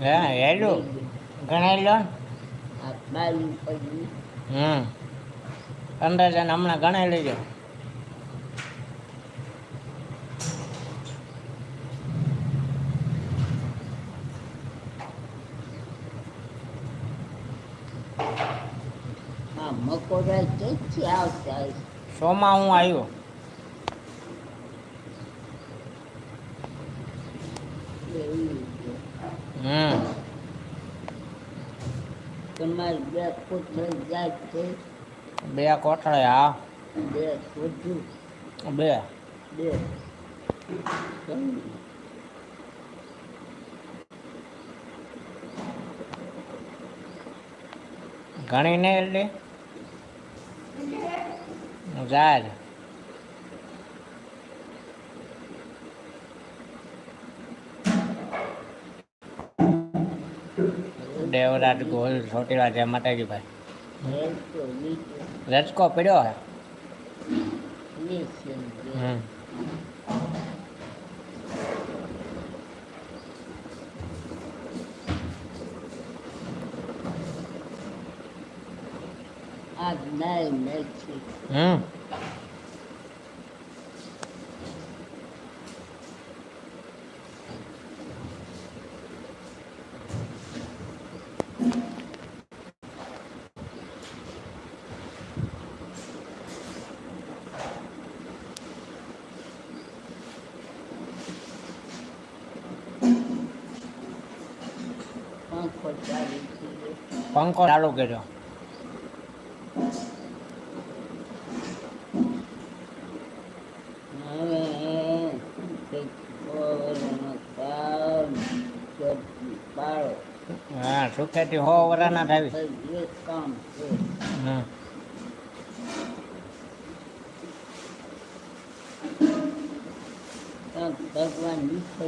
હે હેલું ગણાઈ લો. ને. આ બાયું પડ્યું હમ. અંદાજાને હમણાં ગણાઈ લેજો આ મકોડા ક્યાંથી માં? સોમાં હું આવ્યો. હમ. તમારે બે પુત્ર જાય છે બે કોઠળે હા. બે વધુ બે. બે? ગણી ને એટલે? જ. દેવરાજ ગોલ છોટીલા જય માતાજી ભાઈ રજકો પડ્યો હે. હમ હમ પંખો ચાલુ કર્યો હવે કંઈક ઓરનો કામ કરતી પાડો હા સુખેથી હો વરાના થાવી પછી એક કામ છે હમ કામ ભગવાન નીચે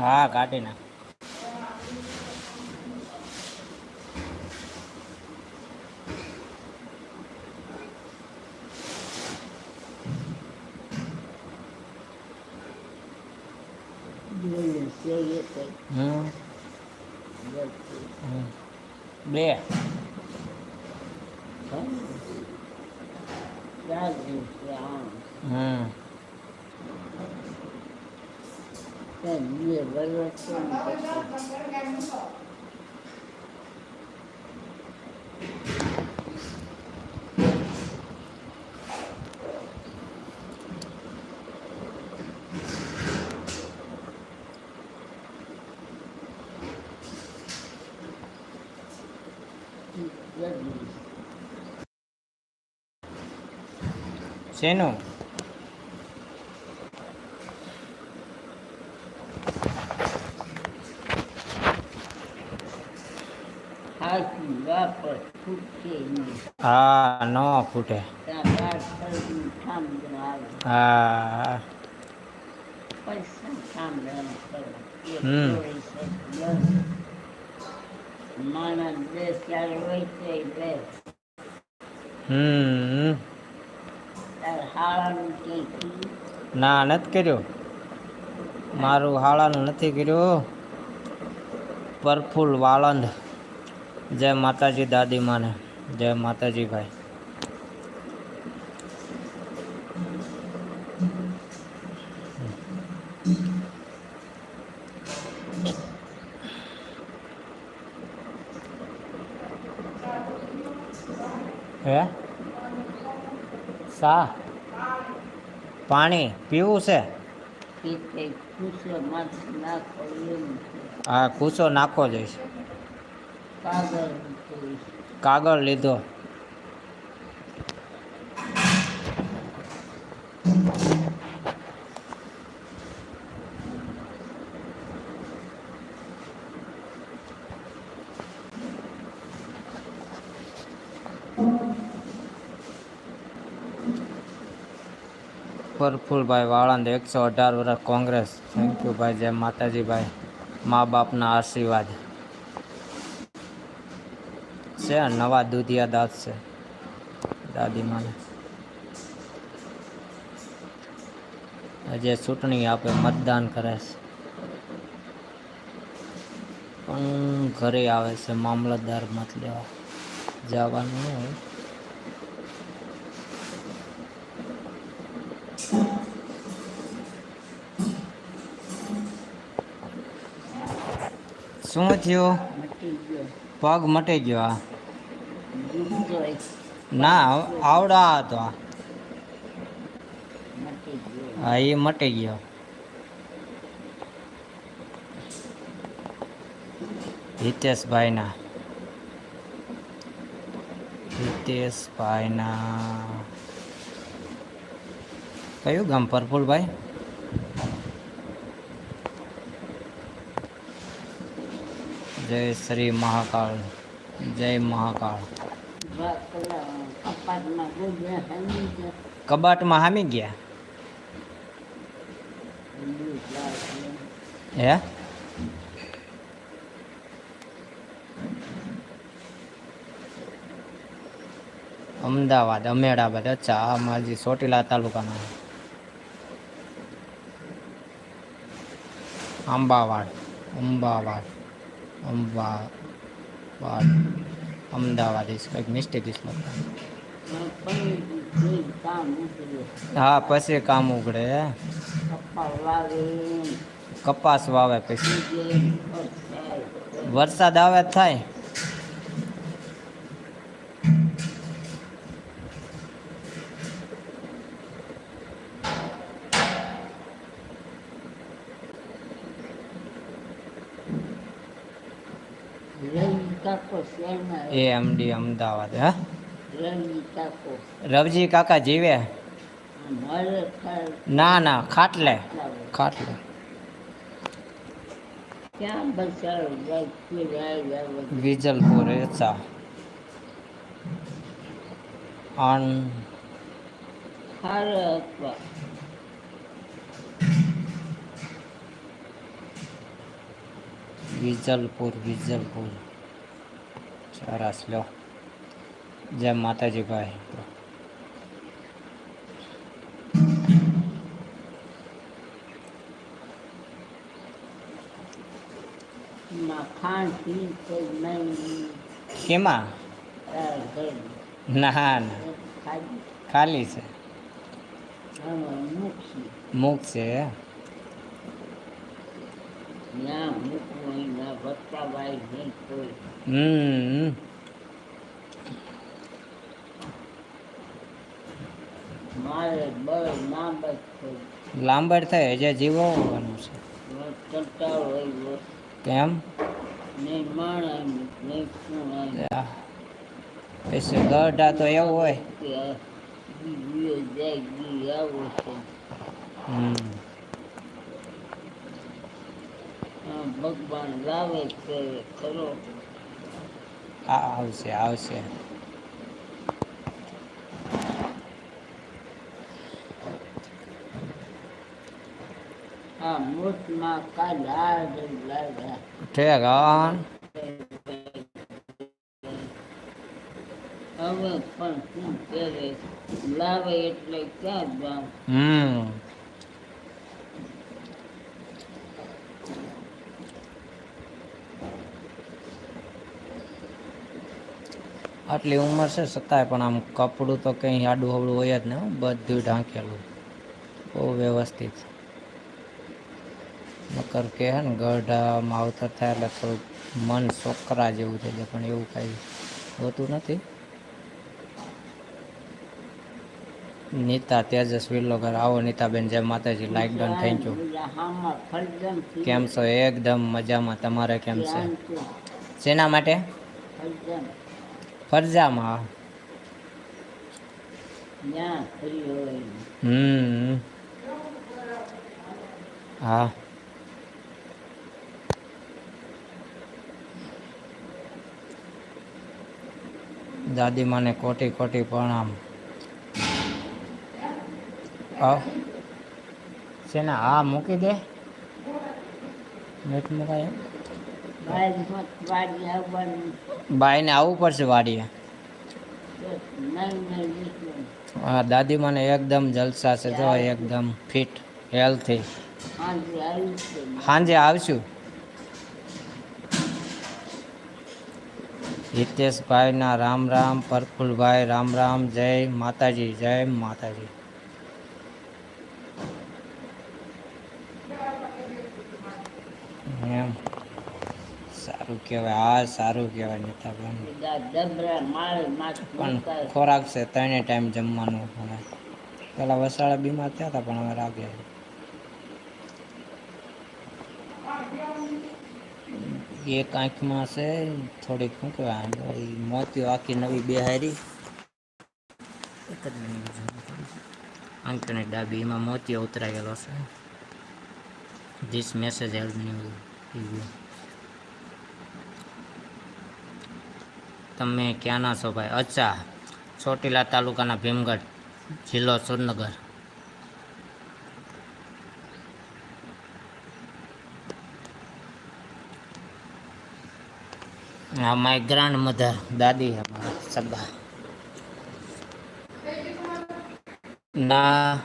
હા કાઢી નાખ જોયું છે એ કંઈક હમ નથી. હમ. બે હમ. ચાલુ છે આમ હમ કંઈ બે વર્ષ છે ને પછી જરૂર શેનું હા, ન ફૂટે. હા. હમ. હમ ના, નથી કર્યું. મારું હાળાનું નથી કર્યું. પરફુલ વાળંદ. જય માતાજી દાદી માને. જય માતાજી ભાઈ હે? સા પાણી પીવું છે? હા કૂસો નાખો જઈશ. કાગળ લીધો. પરફુલભાઈ વાળંદ, એકસો અઢાર વર્ષ કોંગ્રેસ. થેન્ક યુ ભાઈ, જય માતાજી, ભાઈ. મા બાપના આશીર્વાદ. છે નવા દૂધિયા દાંત છે. દાદીમાને જે ચૂંટણી આપે, મતદાન કરે છે. પણ ઘરે આવે છે, મામલતદાર મત લેવા. જવાનું હોય. શું થયું? પગ મટી ગયો. આ ના, આવડા હતો. હા, એ મટી ગયો. હિતેશભાઈના. હિતેશભાઈના. કયું ગામ? પરફુલભાઈ? જય શ્રી મહાકાળ જય મહાકાળ કબાટમાં હામી ગયા? હે? અમદાવાદ અમેડાબાદ અચ્છા આ માજી ચોટીલા તાલુકાના. આંબાવાડ અંબાવાડ અંબાવાડ. અમદાવાદ ઇસ કંઈક મિસ્ટેક ઇસ હા, પછી કામ ઉગડે કપાસ વાવે પછી. વરસાદ આવે થાય. શેરમાં એમડી અમદાવાદ હા? રવજી કાકા જીવે? ના ના ખાટલે. ખાટલે. વિજલપુર આન વિજલપુર વિજલપુર. સરસ લો જય માતાજી ભાઈ માં ખાણ પી કોઈ નહીં કેમાં આ ઘર ના ના ખાલી ખાલી છે હવે મૂકી મૂક છે હમ. લાંબડ થાય હજે જીવવાનું છે. કેમ? પછી ગઢા તો એવું હોય. હમ આ ભગવાન લાવે છે ખરો આ આવશે આવશે. આ હાડ લાગ્યા. હવે પણ શું કરે? લાવે એટલે ક્યાં જાઉં? હમ. આટલી ઉંમર છે છતાંય પણ આમ કપડું તો કંઈ આડું હવડું હોય જ ને બધું ઢાંકેલું. બહુ વ્યવસ્થિત. નકર કે હે ને ગઢા માવતર થાય એટલે થોડુંક મન છોકરા જેવું થઈ જાય પણ એવું કાંઈ હોતું નથી. નીતા તેજસ વિલોકર આવો નીતાબેન જય માતાજી લાઈક ડન થેન્ક યુ કેમ છો? એકદમ મજામાં. તમારે કેમ છે? શેના માટે? ફરજમ. હા હમ. હા. દાદીમાને કોટી કોટી પ્રણામ હા. શેના હા મૂકી દે. નેટ મુકાય એમ? બહાર મત વાડી આવવાનું બાઈને આવવું પડશે વાડીએ. હા દાદી દાદીમાને એકદમ જલસા છે જો એકદમ ફિટ હેલ્થી. સાંજે આવશું. હિતેશભાઈના રામ રામ પ્રફુલભાઈ રામ રામ જય માતાજી જય માતાજી. એમ. સારું કહેવાય હા સારું કહેવાય નીતાબેન પણ ખોરાક છે, ત્રણે ટાઈમ જમવાનું પણ પેલા વસાડા બીમાર થયા હતા, પણ હવે રાગે એક આંખમાં છે, થોડીક શું કહેવાય મોતીઓ આખી નવી બેહારી. એક જ મિનિટ ડાબી એમાં મોતીઓ ઉતરાયેલો છે. ધીસ મેસેજ હેલ્પ મી તમે ક્યાંના છો ભાઈ? અચ્છા, ચોટીલા તાલુકાના ભીમગઢ જિલ્લો સુરનગર હા માય ગ્રાન્ડ મધર, દાદી હે સગા ના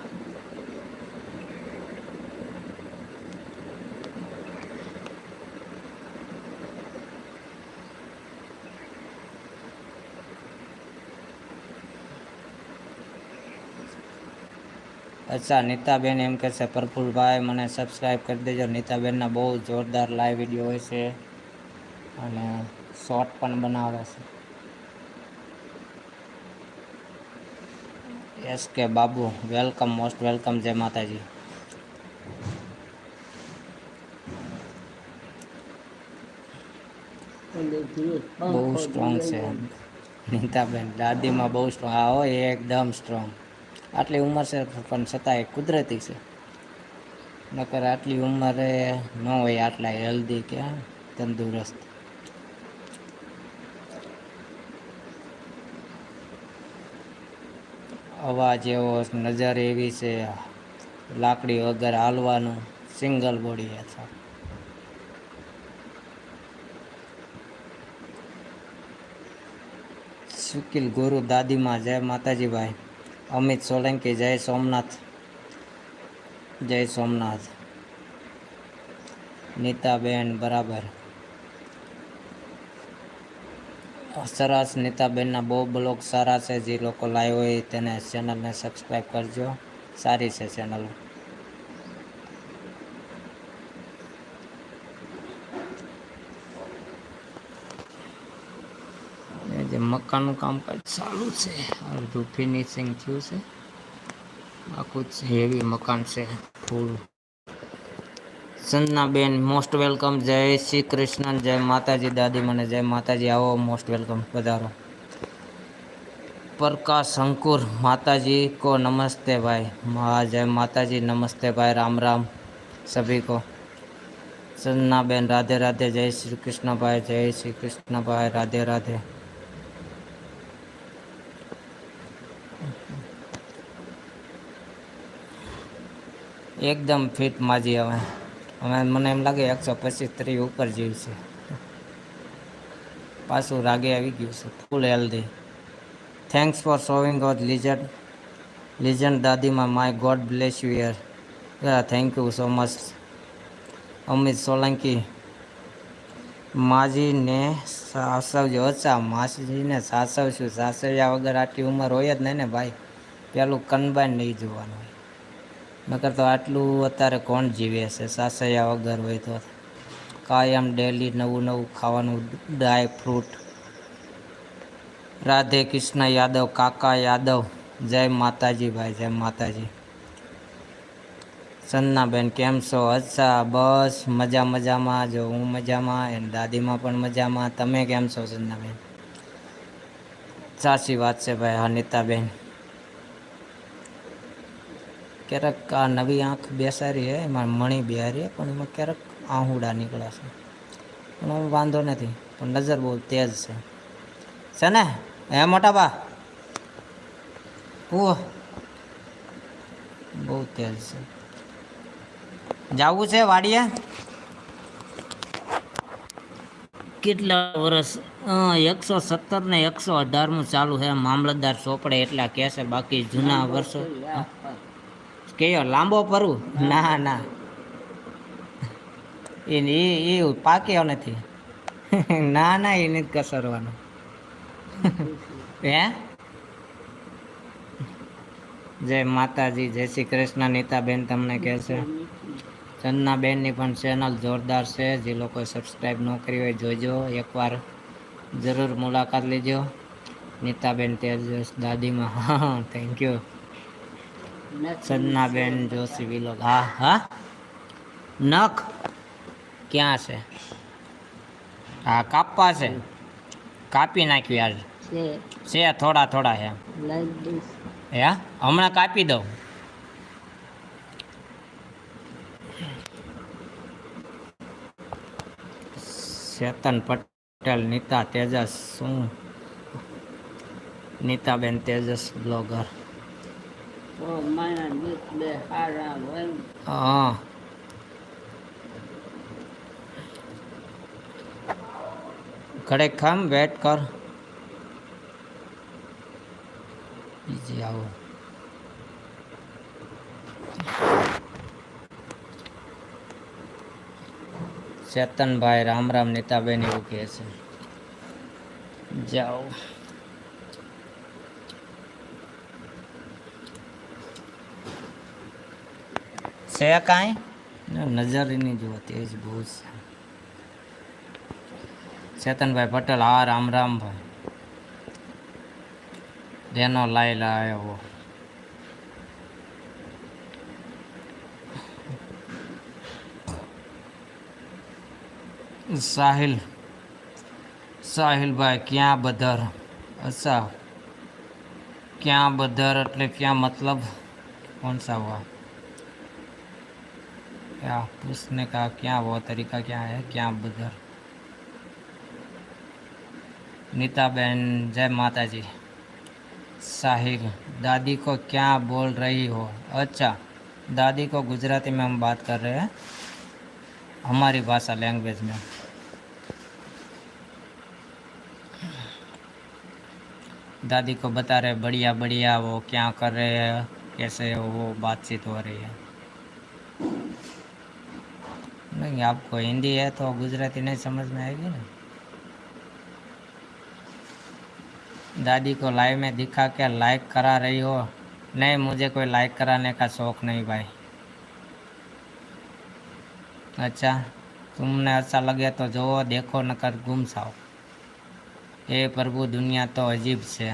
અચ્છા, નીતાબેન એમ કહે છે, પ્રફુલભાઈ, મને સબસ્ક્રાઈબ કરી દેજો. નીતાબેનના બહુ જોરદાર લાઈવ વીડિયો હોય છે અને શોર્ટ પણ બનાવે છે. એસ કે બાબુ વેલકમ મોસ્ટ વેલકમ જય માતાજી. બહુ સ્ટ્રોંગ છે. નીતાબેન, દાદીમાં બહુ સ્ટ્રોંગ હા હોય એકદમ સ્ટ્રોંગ આટલી ઉંમર છે, પણ છતાંય કુદરતી છે. નકર આટલી ઉંમરે ન હોય આટલા હેલ્ધી કે તંદુરસ્ત. અવાજ એવો, નજર એવી છે, લાકડી વગર હાલવાનું સિંગલ બોડી અથવા સુકીલ ગુરુ દાદીમાં, જય માતાજી ભાઈ અમિત સોલંકી, જય સોમનાથ. જય સોમનાથ. નીતાબેન, બરાબર. સરસ, નીતાબેનના બહુ બ્લોગ સારા છે. જે લોકો લાઈવ હોય તેને ચેનલને સબસ્ક્રાઈબ કરજો. સારી છે ચેનલ મકાનનું કામકાજ ચાલુ છે અડધું ફિનિશિંગ થયું છે આખું જ હેવી મકાન છે ફૂલ સંજનાબેન મોસ્ટ વેલકમ જય શ્રી કૃષ્ણ જય માતાજી દાદી મને જય માતાજી આવો મોસ્ટ વેલકમ પધારો प्रकाश अंकुर माताजी को नमस्ते भाई माँ जय माताजी नमस्ते भाई राम राम सभी को सन्ना बेन राधे राधे जय श्री कृष्ण भाई जय श्री कृष्ण भाई राधे राधे એકદમ ફિટ માજી હવે. હવે મને એમ લાગે એકસો પચીસ ત્રીસ ઉપર જેવી છે. પાછું રાગે આવી ગયું છે full healthy thanks for showing our legend legend દાદીમાં my God bless you year. Thank you so much Amit Solanki, માજીને સાસવજો. અચ્છા માસીજીને સાસવશું. સાસવ્યા વગર આટલી ઉંમર હોય જ નહીં ને ભાઈ. પેલું કનબાઈ નહીં જોવાનું. નકર તો આટલું અત્યારે કોણ જીવે છે? સાસૈયા વગર હોય તો કાયમ ડેલી નવું નવું ખાવાનું ડ્રાય ફ્રૂટ રાધે કૃષ્ણ યાદવ, કાકા યાદવ, જય માતાજી ભાઈ, જય માતાજી. સન્નાબેન, કેમ છો? અચ્છા, બસ મજા મજામાં. જો હું મજામાં અને દાદીમાં પણ મજામાં. તમે કેમ છો, સન્નાબેન? સાચી વાત છે ભાઈ હા નીતાબેન ક્યારેક આ નવી આંખ બેસારી હે, એમાં મણી બેહારી પણ એમાં ક્યારેક આહુડા નીકળે છે. પણ વાંધો નથી, પણ નજર બહુ તેજ છે. છે ને? હે મોટા બા? ઓહ બહુ તેજ છે. જવું છે વાડીએ? કેટલા વર્ષ એકસો સત્તર ને એકસો અઢારમું ચાલુ છે. મામલતદાર ચોપડે એટલા કહેશે બાકી જૂના વર્ષો કયો, લાંબો પરું ના ના. એ એ પાક્યો નથી. ના ના, એને જ કસરવાનું. હે? જય માતાજી, જય શ્રી કૃષ્ણ. નીતાબેન તમને કહે છે. ચંદનાબેનની પણ ચેનલ જોરદાર છે. જે લોકો સબસ્ક્રાઈબ ન કરી હોય, જોજો. એકવાર જરૂર મુલાકાત લેજો. નીતાબેન તેજ દાદીમાં. હા થેન્ક યુ સદનાબેન જોશી વિલોક હા હા. નખ ક્યાં છે? હા કાપવા છે. કાપી નાખ્યું યાર. છે. છે થોડા થોડા છે. હે હમણાં કાપી દઉં. ચેતન પટેલ નીતા તેજસ શું નીતાબેન તેજસ બ્લોગર તો મારા ગીત બે હારા હોય ને હા ઘડે ખામ વેટ કર. બીજી આવો. ચેતનભાઈ રામ રામ નીતાબેન એવું કહે છે. જાઓ. છે કાંઈ? નજરની જુઓ તેજ બહુ છે. ચેતનભાઈ પટેલ આ રામ રામભાઈ જેનો લાઈલ આવ્યો સાહિલ, સાહિલભાઈ, ક્યાં બધર? અચ્છા, ક્યાં બધર એટલે ક્યાં મતલબ? કોણ સા હુઆ क्या पूछने का, क्या वो तरीका क्या है, क्या बुधर नीता बहन जय माता जी साहिल दादी को क्या बोल रही हो? अच्छा दादी को गुजराती में हम बात कर रहे हैं, हमारी भाषा लैंग्वेज में। दादी को बता रहे बढ़िया बढ़िया, वो क्या कर रहे हैं, कैसे वो बातचीत हो रही है। नहीं, आपको हिंदी है तो गुजराती नहीं समझ में आएगी ना। दादी को लाइव में दिखा के लाइक करा रही हो। नहीं, मुझे कोई लाइक कराने का शौक नहीं भाई। अच्छा तुमने अच्छा लगे तो जो देखो न कर गुम साओ। हे प्रभु, दुनिया तो अजीब से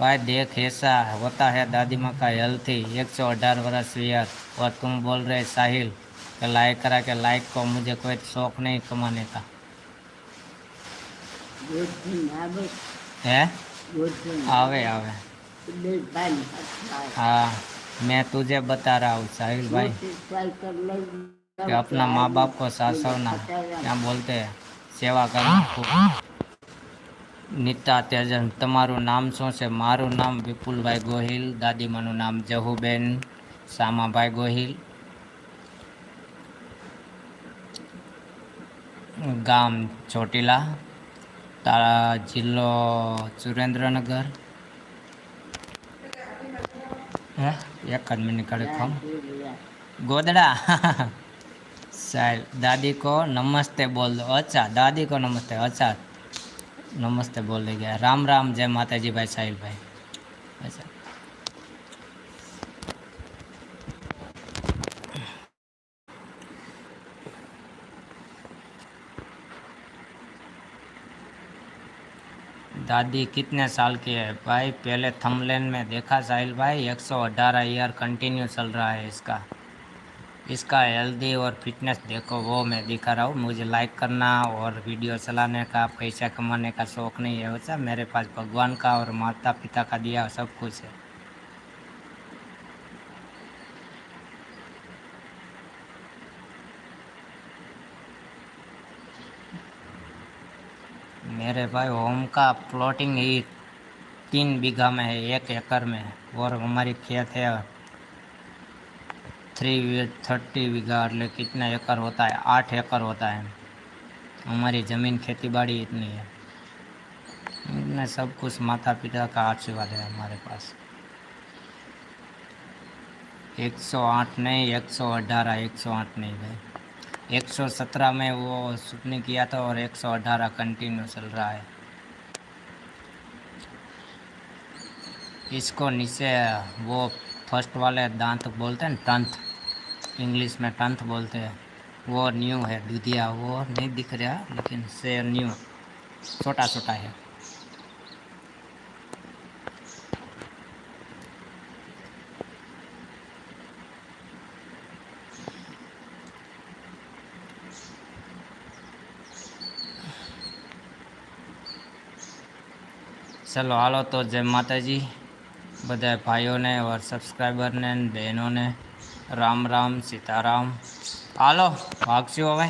भाई, देख, ऐसा होता है दादी माँ का हेल्थी एक सौ अठारह वर्ष वियर और तुम बोल रहे साहिल। कि लाइक करा के लाइक को मुझे कोई शौक नहीं कमाने का ગોઠવીને આવે है ગોઠવીને आवे आवे બે ભાઈ હાથ हाँ मैं तुझे बता रहा हूँ साहिल भाई ट्राई कर लो कि अपना माँ बाप को सासवना क्या बोलते हैं સેવા કરો ખૂબ નીતા તેજન તમારું નામ શું છે મારું નામ વિપુલભાઈ ગોહિલ દાદીમાનું નામ જહુબેન સામાભાઈ ગોહિલ ગામ ચોટીલા, તારા જિલ્લો સુરેન્દ્રનગર. હે? એક જ મિનિટ કરે ખમ ગોદડા. સાહેબ દાદી કો નમસ્તે બોલ. અચ્છા દાદી કો નમસ્તે. અચ્છા, નમસ્તે બોલી ગયા. રામ રામ, જય માતાજીભાઈ સાહેબભાઈ અચ્છા. दादी कितने साल की है? भाई, पहले थमलेन में देखा साहिल भाई 118 ईयर कंटिन्यू चल रहा है इसका। इसका हेल्दी और फिटनेस देखो, वो मैं दिखा रहा हूँ। मुझे लाइक करना और वीडियो चलाने का, पैसा कमाने का शौक नहीं है वैसा मेरे पास भगवान का और माता पिता का दिया सब कुछ है। मेरे भाई होम का प्लॉटिंग ही तीन बीघा में है एक एकड़ में है और हमारी खेत है थ्री थर्टी बीघा એટલે कितना एकड़ होता है आठ एकड़ होता है हमारी ज़मीन खेती बाड़ी इतनी है इतने सब कुछ माता पिता का आशीर्वाद है हमारे पास एक सौ आठ नहीं एक सौ अठारह एक सौ आठ नहीं भाई एक सौ सत्रह में वो सुपने किया था और एक सौ अठारह कंटिन्यू चल रहा है। इसको नीचे वो फ़र्स्ट वाले दांत बोलते हैं तंत इंग्लिश में टंथ बोलते हैं। वो न्यू है, दुधिया, वो नहीं दिख रहा, लेकिन से न्यू छोटा छोटा है। ચલો, હાલો તો જય માતાજી. બધા ભાઈઓને, ઓર સબસ્ક્રાઈબરને બહેનોને, રામ રામ, સીતારામ. હાલો, ભાગશું હવે.